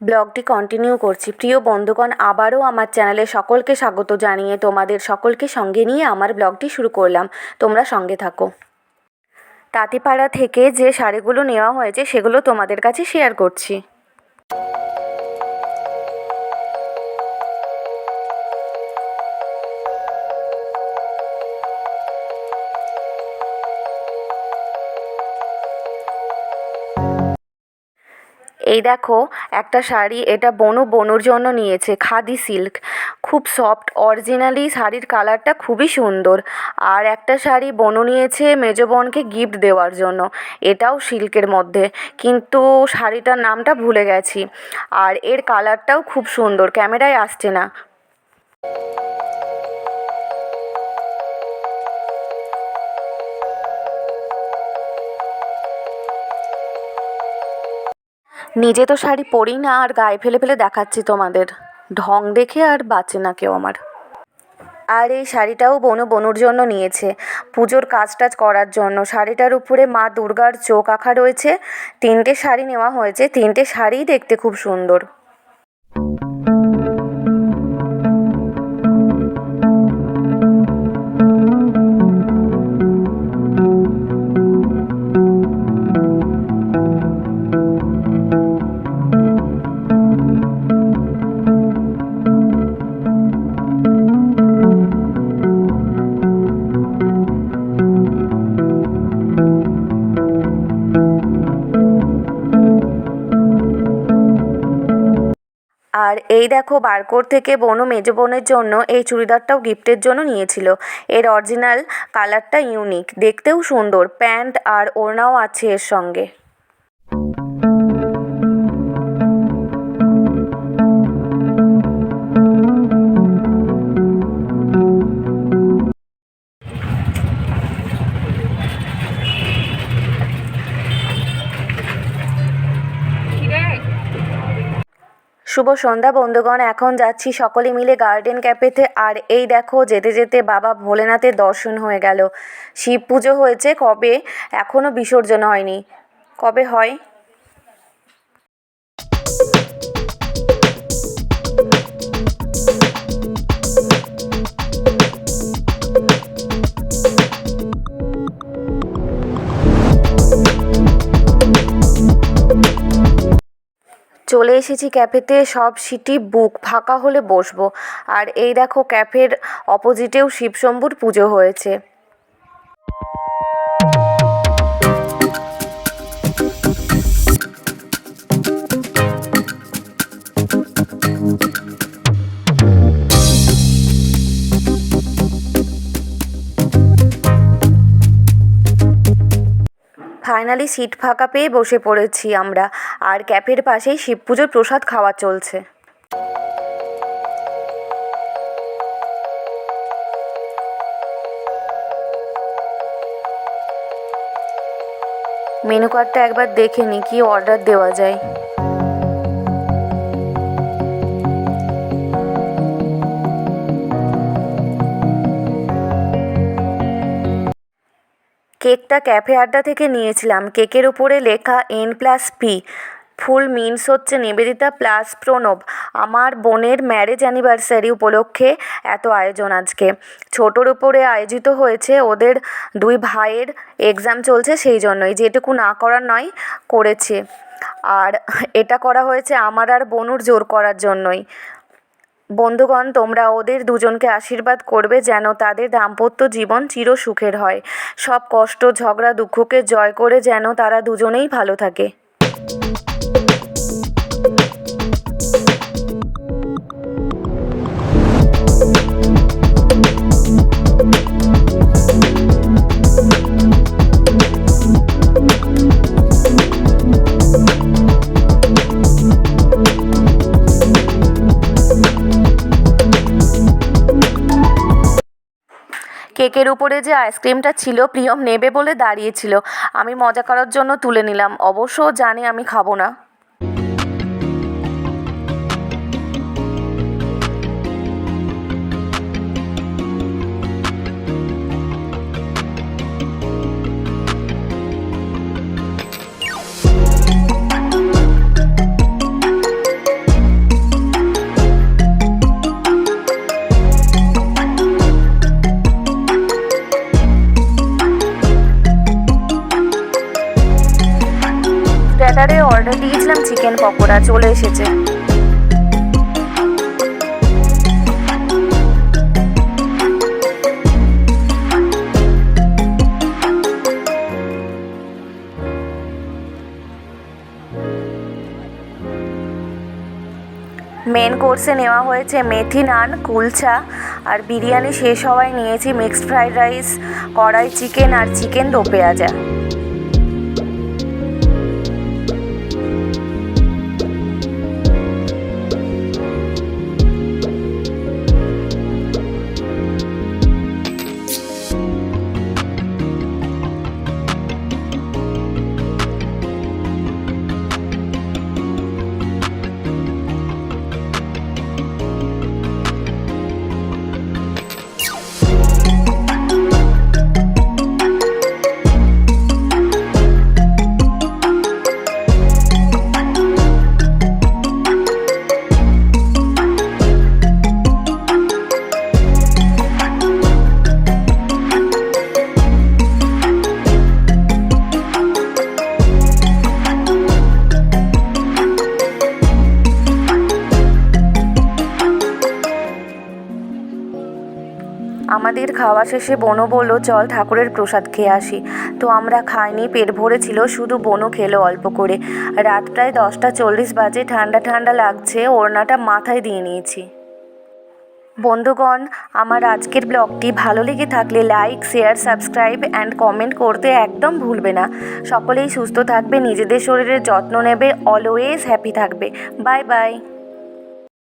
ব্লগটি কন্টিনিউ করছি। প্রিয় বন্ধুগণ, আবারও আমার চ্যানেলে সকলকে স্বাগত জানিয়ে তোমাদের সকলকে সঙ্গে নিয়ে আমার ব্লগটি শুরু করলাম। তোমরা সঙ্গে থাকো। তাঁতিপাড়া থেকে যে শাড়িগুলো নেওয়া হয়েছে, সেগুলো তোমাদের কাছে শেয়ার করছি। এই দেখো, একটা শাড়ি এটা বনু বনুর জন্য নিয়েছে, খাদি সিল্ক। খুব সফট অরিজিনালি শাড়ির কালারটা খুবই সুন্দর। আর একটা শাড়ি বনু নিয়েছে মেজ বোনকে গিফট দেওয়ার জন্য, এটাও সিল্কের মধ্যে। কিন্তু শাড়িটার নামটা ভুলে গেছি। আর এর কালারটাও খুব সুন্দর, ক্যামেরায় আসছে না। নিজে তো শাড়ি পরি না, আর গায়ে ফেলে ফেলে দেখাচ্ছি তোমাদের। ঢং দেখে আর বাঁচে না কেউ আমার। আর এই শাড়িটাও বনু বনুর জন্য নিয়েছে। পুজোর কাজ টাজ করার জন্য। শাড়িটার উপরে মা দুর্গার চোখ আঁকা রয়েছে। তিনটে শাড়ি নেওয়া হয়েছে। তিনটে শাড়িই দেখতে খুব সুন্দর। আর এই দেখো বারকোর থেকে বোনও মেজো বোনের জন্য এই চুড়িদারটাও গিফটের জন্য নিয়েছিল। এর অরিজিনাল কালারটা ইউনিক, দেখতেও সুন্দর, প্যান্ট আর ওড়নাও আছে এর সঙ্গে। শুভ সন্ধ্যা, বন্ধুগণ। এখন যাচ্ছি সকলে মিলে গার্ডেন ক্যাফেতে আর এই দেখো, যেতে যেতে বাবা ভোলেনাথের দর্শন হয়ে গেল। শিব পুজো হয়েছে কবে? এখনও বিসর্জন হয়নি। কবে হয়? চলে এসেছি ক্যাফেতে, সব সিটি বুক ফাঁকা হলে বসবো। আর এই দেখো, ক্যাফের অপোজিটেও শিবশম্ভুর পুজো হয়েছে। ফাইনালি সিট ফাঁকা পেয়ে বসে পড়েছি আমরা। আর ক্যাফের পাশেই শিব পুজোর প্রসাদ খাওয়া চলছে। মেনু কার্ডটা একবার দেখে নি, কি অর্ডার দেওয়া যায়। কেকটা ক্যাফে আড্ডা থেকে নিয়েছিলাম। কেকের উপরে লেখা N plus P full means হচ্ছে নিবেদিতা প্লাস প্রণব। আমার বোনের ম্যারেজ অ্যানিভার্সারি উপলক্ষে এত আয়োজন আজকে। ছোটোর উপরে আয়োজিত হয়েছে ওদের দুই ভাইয়ের এক্সাম চলছে সেই জন্যই। যেটুকু না করার নয়, করেছে। আর এটা করা হয়েছে আমার আর বনুর জোর করার জন্যই। বন্ধুগণ, তোমরা ওদের দুজনকে আশীর্বাদ করবে যেন তাদের দাম্পত্য জীবন চির সুখের হয়। সব কষ্ট, ঝগড়া, দুঃখকে জয় করে যেন তারা দুজনেই ভালো থাকে। কেকের উপরে যে আইসক্রিমটা ছিল প্রিয়ম নেবে বলে দাঁড়িয়েছিল আমি মজা করার জন্য তুলে নিলাম। অবশ্য জানি আমি খাব না। পকোড়া চলে এসেছে। মেন কোর্সে নেওয়া হয়েছে মেথি নান, কুলচা, আর বিরিয়ানি শেষ হওয়ায় নিয়েছি mixed fried rice kadai chicken আর চিকেন দো পেঁয়াজা। আমাদের খাওয়া শেষে বনু বলল, চল ঠাকুরের প্রসাদ খেয়ে আসি। তো আমরা খাইনি, পেট ভরেছিল শুধু বনু খেলো অল্প করে। রাত প্রায় দশটা চল্লিশ বাজে, ঠান্ডা ঠান্ডা লাগছে, ওড়নাটা মাথায় দিয়ে নিয়েছি। বন্ধুগণ, আমার আজকের ব্লগটি ভালো লেগে থাকলে like, share, subscribe and comment করতে একদম ভুলবে না। সকলেই সুস্থ থাকবে, নিজেদের শরীরের যত্ন নেবে অলওয়েজ হ্যাপি থাকবে। Bye bye.